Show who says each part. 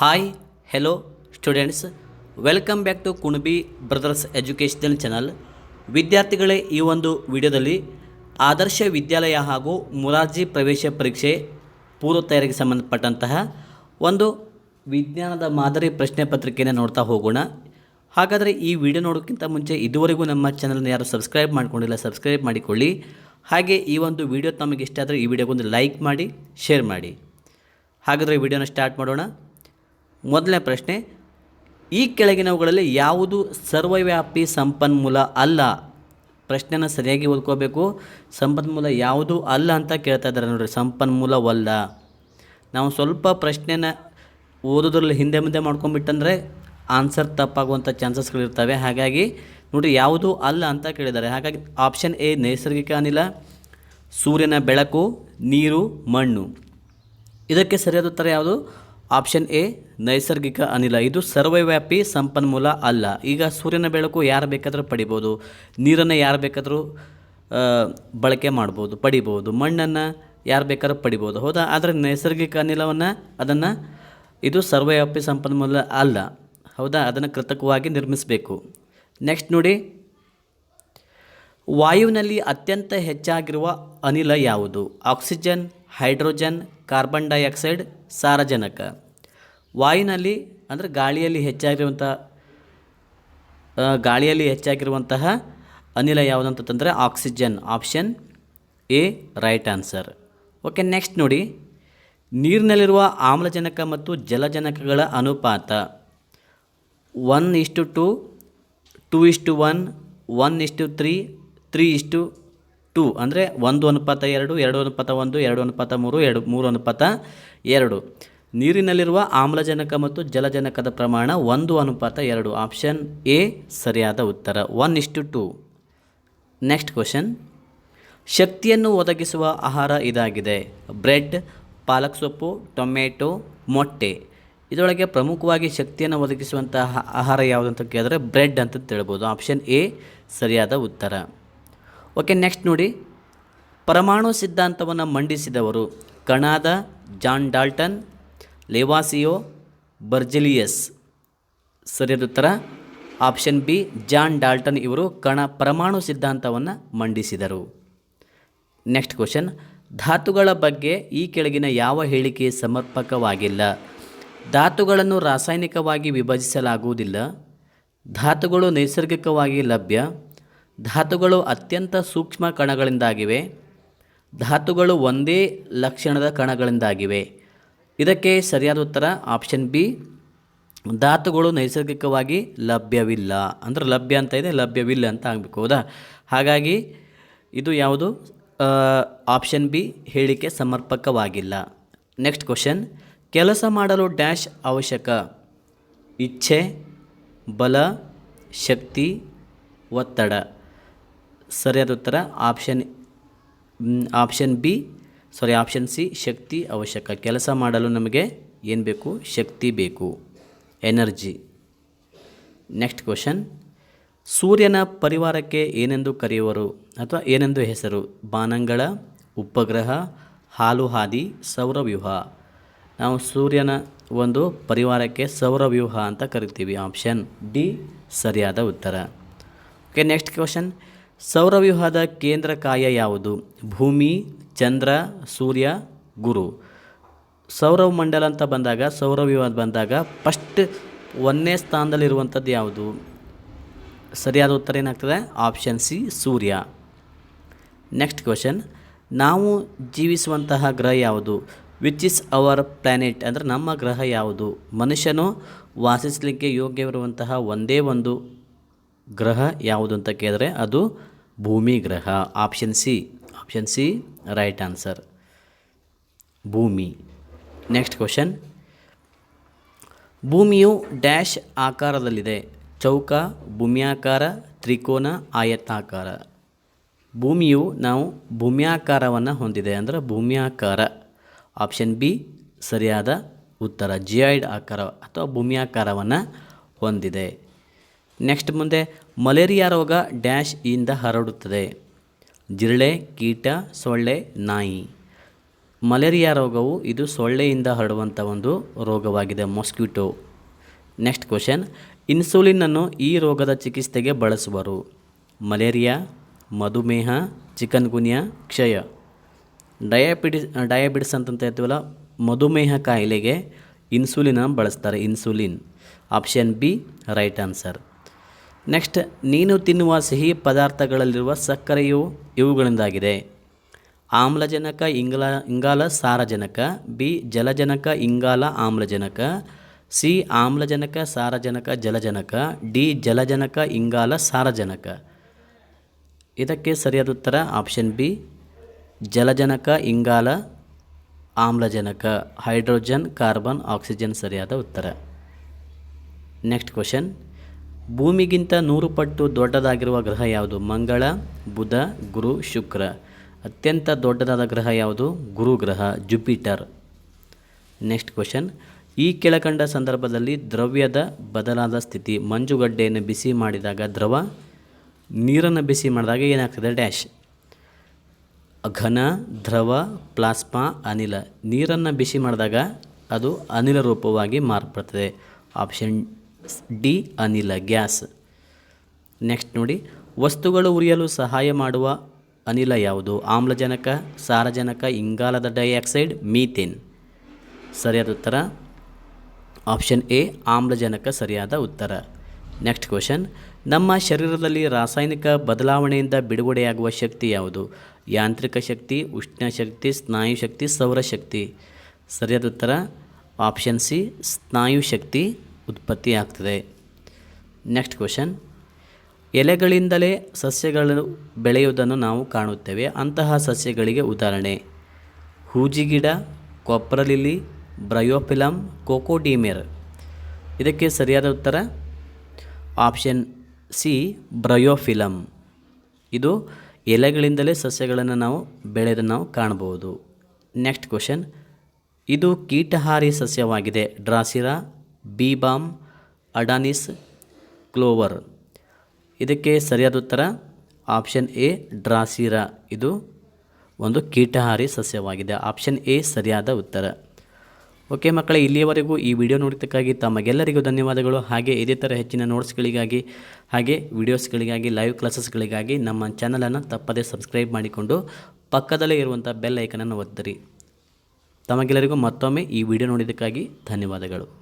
Speaker 1: Hi hello students welcome back to Kunabi brothers educational channel ವಿದ್ಯಾರ್ಥಿಗಳೇ, ಈ ಒಂದು ವಿಡಿಯೋದಲ್ಲಿ ಆದರ್ಶ ವಿದ್ಯಾಲಯ ಹಾಗೂ ಮುರಾರ್ಜಿ ಪ್ರವೇಶ ಪರೀಕ್ಷೆ ಪೂರ್ವ ತಯಾರಿಗೆ ಸಂಬಂಧಪಟ್ಟಂತಹ ಒಂದು ವಿಜ್ಞಾನದ ಮಾದರಿ ಪ್ರಶ್ನೆ ಪತ್ರಿಕೆಯನ್ನು ನೋಡ್ತಾ ಹೋಗೋಣ. ಹಾಗಾದರೆ ಈ ವಿಡಿಯೋ ನೋಡೋಕ್ಕಿಂತ ಮುಂಚೆ ಇದುವರೆಗೂ ನಮ್ಮ ಚಾನಲ್ನ ಯಾರು ಸಬ್ಸ್ಕ್ರೈಬ್ ಮಾಡಿಕೊಂಡಿಲ್ಲ, ಸಬ್ಸ್ಕ್ರೈಬ್ ಮಾಡಿಕೊಳ್ಳಿ. ಹಾಗೆ ಈ ಒಂದು ವಿಡಿಯೋ ತಮಗೆ ಇಷ್ಟ ಆದರೆ ಈ ವಿಡಿಯೋಗೊಂದು ಲೈಕ್ ಮಾಡಿ, ಶೇರ್ ಮಾಡಿ. ಹಾಗಾದರೆ ವಿಡಿಯೋನ ಸ್ಟಾರ್ಟ್ ಮಾಡೋಣ. ಮೊದಲನೇ ಪ್ರಶ್ನೆ, ಈ ಕೆಳಗಿನವುಗಳಲ್ಲಿ ಯಾವುದು ಸರ್ವವ್ಯಾಪಿ ಸಂಪನ್ಮೂಲ ಅಲ್ಲ? ಪ್ರಶ್ನೆನ ಸರಿಯಾಗಿ ಓದ್ಕೋಬೇಕು. ಸಂಪನ್ಮೂಲ ಯಾವುದು ಅಲ್ಲ ಅಂತ ಕೇಳ್ತಾ ಇದ್ದಾರೆ ನೋಡಿರಿ, ಸಂಪನ್ಮೂಲವಲ್ಲ. ನಾವು ಸ್ವಲ್ಪ ಪ್ರಶ್ನೆನ ಓದೋದ್ರಲ್ಲಿ ಹಿಂದೆ ಮುಂದೆ ಮಾಡ್ಕೊಂಬಿಟ್ಟಂದರೆ ಆನ್ಸರ್ ತಪ್ಪಾಗುವಂಥ ಚಾನ್ಸಸ್ಗಳಿರ್ತವೆ. ಹಾಗಾಗಿ ನೋಡಿ ಯಾವುದು ಅಲ್ಲ ಅಂತ ಕೇಳಿದ್ದಾರೆ. ಹಾಗಾಗಿ ಆಪ್ಷನ್ ಎ, ನೈಸರ್ಗಿಕ ಅನಿಲ, ಸೂರ್ಯನ ಬೆಳಕು, ನೀರು, ಮಣ್ಣು. ಇದಕ್ಕೆ ಸರಿಯಾದ ಉತ್ತರ ಯಾವುದು? ಆಪ್ಷನ್ ಎ, ನೈಸರ್ಗಿಕ ಅನಿಲ. ಇದು ಸರ್ವವ್ಯಾಪಿ ಸಂಪನ್ಮೂಲ ಅಲ್ಲ. ಈಗ ಸೂರ್ಯನ ಬೆಳಕು ಯಾರು ಬೇಕಾದರೂ ಪಡಿಬೋದು. ನೀರನ್ನು ಯಾರು ಬೇಕಾದರೂ ಬಳಕೆ ಮಾಡ್ಬೋದು, ಪಡಿಬೋದು. ಮಣ್ಣನ್ನು ಯಾರು ಬೇಕಾದ್ರೂ ಪಡಿಬೋದು. ಹೌದಾ? ಆದರೆ ನೈಸರ್ಗಿಕ ಅನಿಲವನ್ನು ಅದನ್ನು ಇದು ಸರ್ವವ್ಯಾಪಿ ಸಂಪನ್ಮೂಲ ಅಲ್ಲ. ಹೌದಾ? ಅದನ್ನು ಕೃತಕವಾಗಿ ನಿರ್ಮಿಸಬೇಕು. ನೆಕ್ಸ್ಟ್ ನೋಡಿ. ವಾಯುವಿನಲ್ಲಿ ಅತ್ಯಂತ ಹೆಚ್ಚಾಗಿರುವ ಅನಿಲ ಯಾವುದು? ಆಕ್ಸಿಜನ್ ಹೈಡ್ರೋಜನ್, ಕಾರ್ಬನ್ ಡೈಆಕ್ಸೈಡ್, ಸಾರಜನಕ. ವಾಯುನಲ್ಲಿ, ಅಂದರೆ ಗಾಳಿಯಲ್ಲಿ ಹೆಚ್ಚಾಗಿರುವಂಥ ಗಾಳಿಯಲ್ಲಿ ಹೆಚ್ಚಾಗಿರುವಂತಹ ಅನಿಲ ಯಾವುದು ಅಂತಂದರೆ oxygen option A, right answer. Okay, next ನೋಡಿ. ನೀರಿನಲ್ಲಿರುವ ಆಮ್ಲಜನಕ ಮತ್ತು ಜಲಜನಕಗಳ ಅನುಪಾತ. ಒನ್ ಇಷ್ಟು ಟು, ಟೂ ಇಷ್ಟು ಒನ್ ಒನ್ ಇಷ್ಟು ತ್ರೀ ತ್ರೀ ಇಷ್ಟು ಟೂ ಅಂದರೆ ಒಂದು ಅನುಪಾತ ಎರಡು ಎರಡು ಅನುಪಾತ ಒಂದು, ಎರಡು ಅನುಪಾತ ಮೂರು, ಎರಡು, ಮೂರು ಅನುಪಾತ ಎರಡು. ನೀರಿನಲ್ಲಿರುವ ಆಮ್ಲಜನಕ ಮತ್ತು ಜಲಜನಕದ ಪ್ರಮಾಣ ಒಂದು ಅನುಪಾತ ಎರಡು. ಆಪ್ಷನ್ ಎ, ಸರಿಯಾದ ಉತ್ತರ. ಒನ್ ಇಷ್ಟು ಟೂ ನೆಕ್ಸ್ಟ್ ಕ್ವಶನ್ ಶಕ್ತಿಯನ್ನು ಒದಗಿಸುವ ಆಹಾರ ಇದಾಗಿದೆ. ಬ್ರೆಡ್, ಪಾಲಕ್ ಸೊಪ್ಪು, ಟೊಮೆಟೊ, ಮೊಟ್ಟೆ. ಇದರೊಳಗೆ ಪ್ರಮುಖವಾಗಿ ಶಕ್ತಿಯನ್ನು ಒದಗಿಸುವಂತಹ ಆಹಾರ ಯಾವುದು ಅಂತ ಕೇಳಿದ್ರೆ ಬ್ರೆಡ್ ಅಂತ ತಿಳ್ಬೋದು ಆಪ್ಷನ್ ಎ, ಸರಿಯಾದ ಉತ್ತರ. ಓಕೆ ನೆಕ್ಸ್ಟ್ ನೋಡಿ. ಪರಮಾಣು ಸಿದ್ಧಾಂತವನ್ನು ಮಂಡಿಸಿದವರು ಕಣಾದ ಜಾನ್ ಡಾಲ್ಟನ್, ಲೇವಾಸಿಯೋ ಬರ್ಜಿಲಿಯಸ್. ಸರಿಯಾದ ಉತ್ತರ. ಆಪ್ಷನ್ ಬಿ ಜಾನ್ ಡಾಲ್ಟನ್ ಇವರು ಕಣ, ಪರಮಾಣು ಸಿದ್ಧಾಂತವನ್ನು ಮಂಡಿಸಿದರು. ನೆಕ್ಸ್ಟ್ ಕ್ವಶನ್ ಧಾತುಗಳ ಬಗ್ಗೆ ಈ ಕೆಳಗಿನ ಯಾವ ಹೇಳಿಕೆ ಸಮರ್ಪಕವಾಗಿಲ್ಲ? ಧಾತುಗಳನ್ನು ರಾಸಾಯನಿಕವಾಗಿ ವಿಭಜಿಸಲಾಗುವುದಿಲ್ಲ. ಧಾತುಗಳು ನೈಸರ್ಗಿಕವಾಗಿ ಲಭ್ಯ. ಧಾತುಗಳು ಅತ್ಯಂತ ಸೂಕ್ಷ್ಮ ಕಣಗಳಿಂದಾಗಿವೆ. ಧಾತುಗಳು ಒಂದೇ ಲಕ್ಷಣದ ಕಣಗಳಿಂದಾಗಿವೆ. ಇದಕ್ಕೆ ಸರಿಯಾದ ಉತ್ತರ ಆಪ್ಷನ್ ಬಿ ಧಾತುಗಳು ನೈಸರ್ಗಿಕವಾಗಿ ಲಭ್ಯವಿಲ್ಲ. ಅಂದರೆ ಲಭ್ಯ ಅಂತ ಇದೆ, ಲಭ್ಯವಿಲ್ಲ ಅಂತ ಆಗಬೇಕು, ಹೌದಾ? ಹಾಗಾಗಿ ಇದು ಯಾವುದು? ಆಪ್ಷನ್ ಬಿ ಹೇಳಿಕೆ ಸಮರ್ಪಕವಾಗಿಲ್ಲ. ನೆಕ್ಸ್ಟ್ ಕ್ವಶನ್ ಕೆಲಸ ಮಾಡಲು ಡ್ಯಾಶ್ ಅವಶ್ಯಕ. ಇಚ್ಛೆ, ಬಲ, ಶಕ್ತಿ, ಒತ್ತಡ. ಸರಿಯಾದ ಉತ್ತರ option option B sorry option C ಶಕ್ತಿ ಅವಶ್ಯಕ. ಕೆಲಸ ಮಾಡಲು ನಮಗೆ ಏನು ಬೇಕು? ಶಕ್ತಿ ಬೇಕು. ಎನರ್ಜಿ ನೆಕ್ಸ್ಟ್ ಕ್ವಶನ್ ಸೂರ್ಯನ ಪರಿವಾರಕ್ಕೆ ಏನೆಂದು ಕರೆಯುವರು? ಅಥವಾ ಏನೆಂದು ಹೆಸರು? ಬಾನಂಗಳ, ಉಪಗ್ರಹ, ಹಾಲು ಹಾದಿ, ಸೌರವ್ಯೂಹ. ನಾವು ಸೂರ್ಯನ ಒಂದು ಪರಿವಾರಕ್ಕೆ ಸೌರವ್ಯೂಹ ಅಂತ ಕರಿತೀವಿ. ಆಪ್ಷನ್ ಡಿ ಸರಿಯಾದ ಉತ್ತರ. ಓಕೆ ನೆಕ್ಸ್ಟ್ ಕ್ವಶನ್ ಸೌರವ್ಯೂಹದ ಕೇಂದ್ರ ಕಾಯ ಯಾವುದು? ಭೂಮಿ, ಚಂದ್ರ, ಸೂರ್ಯ, ಗುರು. ಸೌರಮಂಡಲ ಅಂತ ಬಂದಾಗ, ಸೌರವ್ಯೂಹ ಬಂದಾಗ ಫಸ್ಟ್ ಒಂದನೇ ಸ್ಥಾನದಲ್ಲಿರುವಂಥದ್ದು ಯಾವುದು? ಸರಿಯಾದ ಉತ್ತರ ಏನಾಗ್ತದೆ? ಆಪ್ಷನ್ ಸಿ ಸೂರ್ಯ. ನೆಕ್ಸ್ಟ್ ಕ್ವಶನ್ ನಾವು ಜೀವಿಸುವಂತಹ ಗ್ರಹ ಯಾವುದು? ವಿಚ್ ಇಸ್ ಅವರ್ ಪ್ಲ್ಯಾನೆಟ್ ಅಂದರೆ ನಮ್ಮ ಗ್ರಹ ಯಾವುದು? ಮನುಷ್ಯನು ವಾಸಿಸಲಿಕ್ಕೆ ಯೋಗ್ಯವಿರುವಂತಹ ಒಂದೇ ಒಂದು ಗ್ರಹ ಯಾವುದು ಅಂತ ಕೇಳಿದ್ರೆ ಅದು ಭೂಮಿ ಗ್ರಹ option C option C right answer ಭೂಮಿ. ನೆಕ್ಸ್ಟ್ ಕ್ವಶನ್ ಭೂಮಿಯು ಡ್ಯಾಶ್ ಆಕಾರದಲ್ಲಿದೆ. ಚೌಕ, ಭೂಮ್ಯಾಕಾರ, ತ್ರಿಕೋನ, ಆಯತಾಕಾರ. ಭೂಮಿಯು ನಾವು ಭೂಮ್ಯಾಕಾರವನ್ನು ಹೊಂದಿದೆ ಅಂದರೆ ಭೂಮ್ಯಾಕಾರ. ಆಪ್ಷನ್ ಬಿ ಸರಿಯಾದ ಉತ್ತರ. ಜಿಯಾಯ್ಡ್ ಆಕಾರ ಅಥವಾ ಭೂಮ್ಯಾಕಾರವನ್ನು ಹೊಂದಿದೆ. ನೆಕ್ಸ್ಟ್ ಮುಂದೆ ಮಲೇರಿಯಾ ರೋಗ ಡ್ಯಾಶ್ ಇಂದ ಹರಡುತ್ತದೆ. ಜಿರಳೆ, ಕೀಟ, ಸೊಳ್ಳೆ, ನಾಯಿ. ಮಲೇರಿಯಾ ರೋಗವು ಇದು ಸೊಳ್ಳೆಯಿಂದ ಹರಡುವಂಥ ಒಂದು ರೋಗವಾಗಿದೆ ಮೊಸ್ಕಿಟೋ ನೆಕ್ಸ್ಟ್ ಕ್ವಶನ್ ಇನ್ಸುಲಿನನ್ನು ಈ ರೋಗದ ಚಿಕಿತ್ಸೆಗೆ ಬಳಸುವರು. ಮಲೇರಿಯಾ, ಮಧುಮೇಹ ಚಿಕನ್ ಗುನಿಯಾ ಕ್ಷಯ. ಡಯಾಬಿಟಿಸ್ ಡಯಾಬಿಟಿಸ್ ಅಂತಂತ ಹೇಳ್ತೀವಲ್ಲ, ಮಧುಮೇಹ ಕಾಯಿಲೆಗೆ ಇನ್ಸುಲಿನ ಬಳಸ್ತಾರೆ insulin option B right answer next, ನೀನು ತಿನ್ನುವ ಸಿಹಿ ಪದಾರ್ಥಗಳಲ್ಲಿರುವ ಸಕ್ಕರೆಯು ಇವುಗಳಿಂದಾಗಿದೆ. ಆಮ್ಲಜನಕ, ಇಂಗಾಲ ಇಂಗಾಲ, ಸಾರಜನಕ, ಬಿ, ಜಲಜನಕ, ಇಂಗಾಲ, ಆಮ್ಲಜನಕ, ಸಿ, ಆಮ್ಲಜನಕ, ಸಾರಜನಕ, ಜಲಜನಕ, ಡಿ, ಜಲಜನಕ, ಇಂಗಾಲ, ಸಾರಜನಕ. ಇದಕ್ಕೆ ಸರಿಯಾದ ಉತ್ತರ ಆಪ್ಷನ್ ಬಿ, ಜಲಜನಕ, ಇಂಗಾಲ, ಆಮ್ಲಜನಕ. ಹೈಡ್ರೋಜನ್, ಕಾರ್ಬನ್, ಆಕ್ಸಿಜನ್ ಸರಿಯಾದ ಉತ್ತರ. ನೆಕ್ಸ್ಟ್ ಕ್ವಶನ್ ಭೂಮಿಗಿಂತ ನೂರು ಪಟ್ಟು ದೊಡ್ಡದಾಗಿರುವ ಗ್ರಹ ಯಾವುದು? ಮಂಗಳ, ಬುಧ, ಗುರು, ಶುಕ್ರ. ಅತ್ಯಂತ ದೊಡ್ಡದಾದ ಗ್ರಹ ಯಾವುದು? ಗುರು ಗ್ರಹ, ಜುಪಿಟರ್. Next question. ಈ ಕೆಳಕಂಡ ಸಂದರ್ಭದಲ್ಲಿ ದ್ರವ್ಯದ ಬದಲಾದ ಸ್ಥಿತಿ. ಮಂಜುಗಡ್ಡೆಯನ್ನು ಬಿಸಿ ಮಾಡಿದಾಗ ದ್ರವ, ನೀರನ್ನು ಬಿಸಿ ಮಾಡಿದಾಗ ಏನಾಗ್ತದೆ? ಡ್ಯಾಶ್. ಘನ, ದ್ರವ, ಪ್ಲಾಸ್ಮಾ, ಅನಿಲ. ನೀರನ್ನು ಬಿಸಿ ಮಾಡಿದಾಗ ಅದು ಅನಿಲ ರೂಪವಾಗಿ ಮಾರ್ಪಡ್ತದೆ. ಆಪ್ಷನ್ ಡಿ ಅನಿಲ ಗ್ಯಾಸ್. ನೆಕ್ಸ್ಟ್ ನೋಡಿ, ವಸ್ತುಗಳು ಉರಿಯಲು ಸಹಾಯ ಮಾಡುವ ಅನಿಲ ಯಾವುದು? ಆಮ್ಲಜನಕ, ಸಾರಜನಕ, ಇಂಗಾಲದ ಡೈಆಕ್ಸೈಡ್, ಮೀಥೇನ್. ಸರಿಯಾದ ಉತ್ತರ? ಆಪ್ಷನ್ ಎ, ಆಮ್ಲಜನಕ ಸರಿಯಾದ ಉತ್ತರ. ನೆಕ್ಸ್ಟ್ ಕ್ವಶನ್, ನಮ್ಮ ಶರೀರದಲ್ಲಿ ರಾಸಾಯನಿಕ ಬದಲಾವಣೆಯಿಂದ ಬಿಡುಗಡೆಯಾಗುವ ಶಕ್ತಿ ಯಾವುದು? ಯಾಂತ್ರಿಕ ಶಕ್ತಿ, ಉಷ್ಣ ಶಕ್ತಿ, ಸ್ನಾಯು ಶಕ್ತಿ ಸೌರಶಕ್ತಿ ಸರಿಯಾದ ಉತ್ತರ? ಆಪ್ಷನ್ ಸಿ, ಸ್ನಾಯು ಶಕ್ತಿ. ಉತ್ಪತ್ತಿ ಆಗ್ತದೆ. ನೆಕ್ಸ್ಟ್ ಕ್ವೆಶನ್ ಎಲೆಗಳಿಂದಲೇ ಸಸ್ಯಗಳು ಬೆಳೆಯುವುದನ್ನು ನಾವು ಕಾಣುತ್ತೇವೆ. ಅಂತಹ ಸಸ್ಯಗಳಿಗೆ ಉದಾಹರಣೆ. ಹೂಜಿಗಿಡ ಕೊಪ್ರಲಿಲಿ ಬ್ರಯೋಫಿಲಮ್ ಕೋಕೋಡಿಮೇರ್ ಇದಕ್ಕೆ ಸರಿಯಾದ ಉತ್ತರ? ಆಪ್ಷನ್ ಸಿ ಬ್ರಯೋಫಿಲಮ್ ಇದು ಎಲೆಗಳಿಂದಲೇ ಸಸ್ಯಗಳನ್ನು ನಾವು ಬೆಳೆಯೋದನ್ನು ನಾವು ಕಾಣಬಹುದು. ನೆಕ್ಸ್ಟ್ ಕ್ವಶನ್ ಇದು ಕೀಟಹಾರಿ ಸಸ್ಯವಾಗಿದೆ. ಡ್ರಾಸಿರಾ ಬೀಬಾಮ್ ಅಡಾನಿಸ್ ಕ್ಲೋವರ್ ಇದಕ್ಕೆ ಸರಿಯಾದ ಉತ್ತರ ಆಪ್ಷನ್ ಎ ಡ್ರಾಸಿರಾ ಇದು ಒಂದು ಕೀಟಹಾರಿ ಸಸ್ಯವಾಗಿದೆ. ಆಪ್ಷನ್ ಎ ಸರಿಯಾದ ಉತ್ತರ. ಓಕೆ ಮಕ್ಕಳೇ, ಇಲ್ಲಿಯವರೆಗೂ ಈ ವಿಡಿಯೋ ನೋಡಿದ್ದಕ್ಕಾಗಿ ತಮಗೆಲ್ಲರಿಗೂ ಧನ್ಯವಾದಗಳು. ಹಾಗೆ ಇದೇ ಥರ ಹೆಚ್ಚಿನ ನೋಟ್ಸ್ಗಳಿಗಾಗಿ ಹಾಗೆ ವಿಡಿಯೋಸ್ಗಳಿಗಾಗಿ ಲೈವ್ ಕ್ಲಾಸಸ್ಗಳಿಗಾಗಿ ನಮ್ಮ ಚಾನಲನ್ನು ತಪ್ಪದೇ ಸಬ್ಸ್ಕ್ರೈಬ್ ಮಾಡಿಕೊಂಡು ಪಕ್ಕದಲ್ಲೇ ಇರುವಂಥ ಬೆಲ್ ಐಕನನ್ನು ಒತ್ತಿರಿ. ತಮಗೆಲ್ಲರಿಗೂ ಮತ್ತೊಮ್ಮೆ ಈ ವಿಡಿಯೋ ನೋಡಿದ್ದಕ್ಕಾಗಿ ಧನ್ಯವಾದಗಳು.